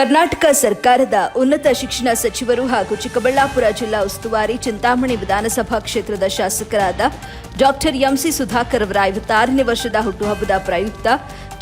ಕರ್ನಾಟಕ ಸರ್ಕಾರದ ಉನ್ನತ ಶಿಕ್ಷಣ ಸಚಿವರು ಹಾಗೂ ಚಿಕ್ಕಬಳ್ಳಾಪುರ ಜಿಲ್ಲಾ ಉಸ್ತುವಾರಿ ಚಿಂತಾಮಣಿ ವಿಧಾನಸಭಾ ಕ್ಷೇತ್ರದ ಶಾಸಕರಾದ ಡಾಕ್ಟರ್ ಎಂಸಿ ಸುಧಾಕರ್ ಅವರ ಐವತ್ತಾರನೇ ವರ್ಷದ ಹುಟ್ಟುಹಬ್ಬದ ಪ್ರಯುಕ್ತ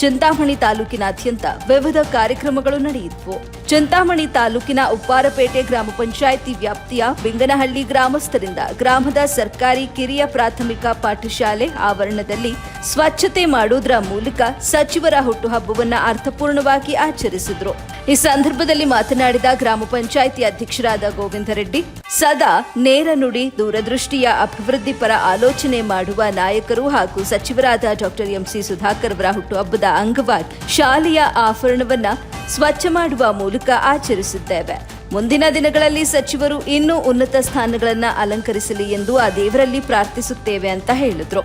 ಚಿಂತಾಮಣಿ ತಾಲೂಕಿನಾದ್ಯಂತ ವಿವಿಧ ಕಾರ್ಯಕ್ರಮಗಳು ನಡೆಯಿತು. ಚಿಂತಾಮಣಿ ತಾಲೂಕಿನ ಉಪ್ಪಾರಪೇಟೆ ಗ್ರಾಮ ಪಂಚಾಯಿತಿ ವ್ಯಾಪ್ತಿಯ ಬಿಂಗನಹಳ್ಳಿ ಗ್ರಾಮಸ್ಥರಿಂದ ಗ್ರಾಮದ ಸರ್ಕಾರಿ ಕಿರಿಯ ಪ್ರಾಥಮಿಕ ಪಾಠಶಾಲೆ ಆವರಣದಲ್ಲಿ ಸ್ವಚ್ಛತೆ ಮಾಡುವುದರ ಮೂಲಕ ಸಚಿವರ ಹುಟ್ಟುಹಬ್ಬವನ್ನ ಅರ್ಥಪೂರ್ಣವಾಗಿ ಆಚರಿಸಿದ್ರು. ಈ ಸಂದರ್ಭದಲ್ಲಿ ಮಾತನಾಡಿದ ಗ್ರಾಮ ಪಂಚಾಯಿತಿ ಅಧ್ಯಕ್ಷರಾದ ಗೋವಿಂದ ರೆಡ್ಡಿ, ಸದಾ ನೇರ ನುಡಿ, ದೂರದೃಷ್ಟಿಯ ಅಭಿವೃದ್ಧಿ ಪರ ಆಲೋಚನೆ ಮಾಡುವ ನಾಯಕರು ಹಾಗೂ ಸಚಿವರಾದ ಡಾಕ್ಟರ್ ಎಂಸಿ ಸುಧಾಕರ್ ಅವರ ಹುಟ್ಟುಹಬ್ಬದ ಅಂಗವಾಗಿ ಶಾಲೆಯ ಆವರಣವನ್ನ ಸ್ವಚ್ಛ ಮಾಡುವ ಮೂಲಕ ಆಚರಿಸಿದ್ದೇವೆ. ಮುಂದಿನ ದಿನಗಳಲ್ಲಿ ಸಚಿವರು ಇನ್ನೂ ಉನ್ನತ ಸ್ಥಾನಗಳನ್ನ ಅಲಂಕರಿಸಲಿ ಎಂದು ಆ ದೇವರಲ್ಲಿ ಪ್ರಾರ್ಥಿಸುತ್ತೇವೆ ಅಂತ ಹೇಳಿದ್ರು.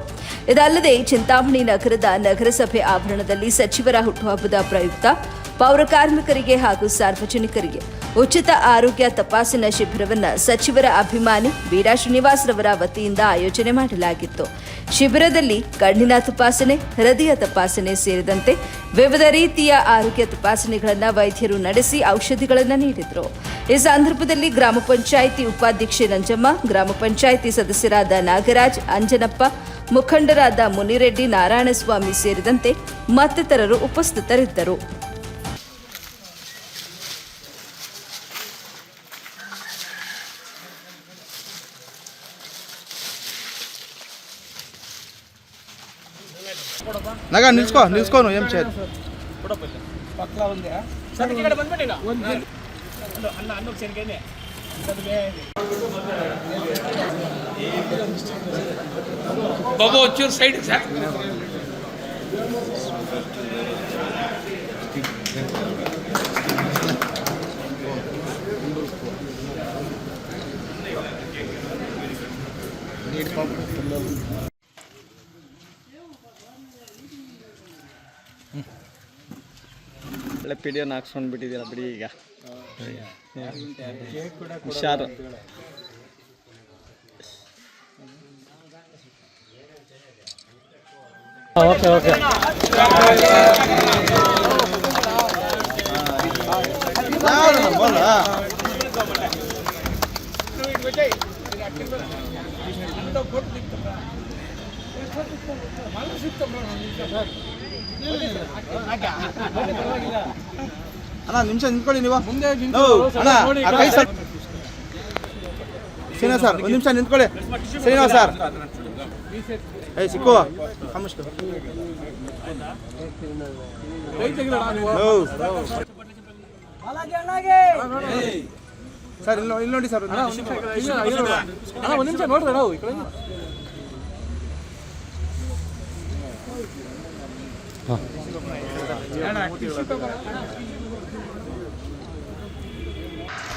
ಇದಲ್ಲದೆ ಚಿಂತಾಮಣಿ ನಗರದ ನಗರಸಭೆ ಆವರಣದಲ್ಲಿ ಸಚಿವರ ಹುಟ್ಟುಹಬ್ಬದ ಪ್ರಯುಕ್ತ ಪೌರ ಕಾರ್ಮಿಕರಿಗೆ ಹಾಗೂ ಸಾರ್ವಜನಿಕರಿಗೆ ಉಚಿತ ಆರೋಗ್ಯ ತಪಾಸಣಾ ಶಿಬಿರವನ್ನು ಸಚಿವರ ಅಭಿಮಾನಿ ಬೀರಾ ಶ್ರೀನಿವಾಸ್ ರವರ ವತಿಯಿಂದ ಆಯೋಜನೆ ಮಾಡಲಾಗಿತ್ತು. ಶಿಬಿರದಲ್ಲಿ ಕಣ್ಣಿನ ತಪಾಸಣೆ, ಹೃದಯ ತಪಾಸಣೆ ಸೇರಿದಂತೆ ವಿವಿಧ ರೀತಿಯ ಆರೋಗ್ಯ ತಪಾಸಣೆಗಳನ್ನು ವೈದ್ಯರು ನಡೆಸಿ ಔಷಧಿಗಳನ್ನು ನೀಡಿದರು. ಈ ಸಂದರ್ಭದಲ್ಲಿ ಗ್ರಾಮ ಪಂಚಾಯಿತಿ ಉಪಾಧ್ಯಕ್ಷೆ ನಂಜಮ್ಮ ಗ್ರಾಮ ಪಂಚಾಯಿತಿ ಸದಸ್ಯರಾದ ನಾಗರಾಜ್, ಅಂಜನಪ್ಪ, ಮುಖಂಡರಾದ ಮುನಿರೆಡ್ಡಿ, ನಾರಾಯಣಸ್ವಾಮಿ ಸೇರಿದಂತೆ ಮತ್ತಿತರರು ಉಪಸ್ಥಿತರಿದ್ದರು. నగా నిలుచుకో నిలుచుకో నువ్వు ఏం చేయదు. పక్కలా ఉంది అన్న అన్న ఒకసారి బాబు వచ్చి సైడ్ సార్ నీటి పంపు ಒಳ್ಳೆ ಪಿಡಿಯೋನ ಹಾಕ್ಸ್ಕೊಂಡು ಬಿಟ್ಟಿದ್ದೀರ ಬಿಡಿ ಈಗ. ಹುಷಾರು. Okay okay. ಅಣ್ಣ ನಿಮಿಷ ನಿಂತ್ಕೊಳ್ಳಿ ನೀವು. ಮುಂದೆ ಅಣ್ಣ ಆ ಕೈ ಸರ್. ಶ್ರೀನಿವಾಸ್ ಸರ್ ಒಂದು ನಿಮಿಷ ನಿಂತ್ಕೊಳ್ಳಿ. ಶ್ರೀನಿವಾಸ್ ಸರ್. ಏ ಸಿಕ್ಕುವ. ಕಮಿಸ್ಟು ಸರ್ ಇಲ್ಲಿ ಇಲ್ಲಿ ನೋಡಿ ಸರ್. ಒಂದು ನಿಮಿಷ ನೋಡ್ರಿ ನಾವು ಈ ಕಡೆ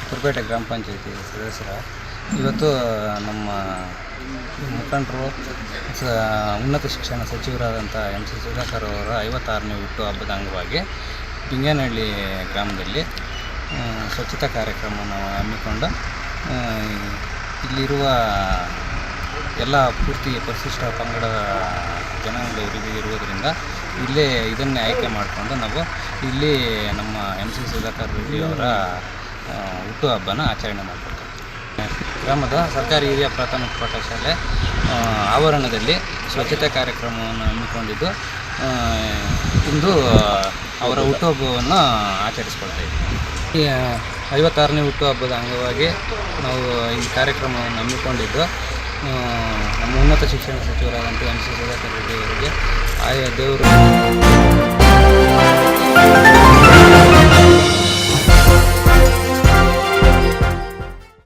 ಕುರ್ಪೇಟೆ ಗ್ರಾಮ ಪಂಚಾಯತಿ ಸದಸ್ಯರ, ಇವತ್ತು ನಮ್ಮ ಮುಖಂಡರು ಉನ್ನತ ಶಿಕ್ಷಣ ಸಚಿವರಾದಂಥ ಎಂ ಸಿ ಸುಧಾಕರ್ ಅವರ ಐವತ್ತಾರನೇ ಹುಟ್ಟು ಹಬ್ಬದ ಅಂಗವಾಗಿ ಪಿಂಗೇನಹಳ್ಳಿ ಗ್ರಾಮದಲ್ಲಿ ಸ್ವಚ್ಛತಾ ಕಾರ್ಯಕ್ರಮವನ್ನು ಹಮ್ಮಿಕೊಂಡು ಇಲ್ಲಿರುವ ಎಲ್ಲ ಪೂರ್ತಿ ಪರಿಶಿಷ್ಟ ಪಂಗಡ ಜನಾಂಗದವರಿಗೆ ಇರುವುದರಿಂದ ಇಲ್ಲೇ ಇದನ್ನೇ ಆಯ್ಕೆ ಮಾಡಿಕೊಂಡು ನಾವು ಇಲ್ಲಿ ನಮ್ಮ ಎಂ ಸಿ ಸುಧಾಕರ್ ರೆಡ್ಡಿ ಅವರ ಆ, ಹುಟ್ಟುಹಬ್ಬನ ಆಚರಣೆ ಮಾಡ್ಕೊಳ್ತೀವಿ. ಗ್ರಾಮದ ಸರ್ಕಾರಿ ಹಿರಿಯ ಪ್ರಾಥಮಿಕ ಪಾಠಶಾಲೆ ಆವರಣದಲ್ಲಿ ಸ್ವಚ್ಛತೆ ಕಾರ್ಯಕ್ರಮವನ್ನು ಹಮ್ಮಿಕೊಂಡಿದ್ದು ಇಂದು ಅವರ ಹುಟ್ಟುಹಬ್ಬವನ್ನು ಆಚರಿಸ್ಕೊಳ್ತಾ ಇದ್ದೀವಿ. ಐವತ್ತಾರನೇ ಹುಟ್ಟುಹಬ್ಬದ ಅಂಗವಾಗಿ ನಾವು ಈ ಕಾರ್ಯಕ್ರಮವನ್ನು ಹಮ್ಮಿಕೊಂಡಿದ್ದು. ನಮ್ಮ ಉನ್ನತ ಶಿಕ್ಷಣ ಸಚಿವರಾದಂಥ ಎಂ ಸಿ ಸುಧಾಕರ್ ರೆಡ್ಡಿ ಅವರಿಗೆ ಆಯಾ ದೇವರು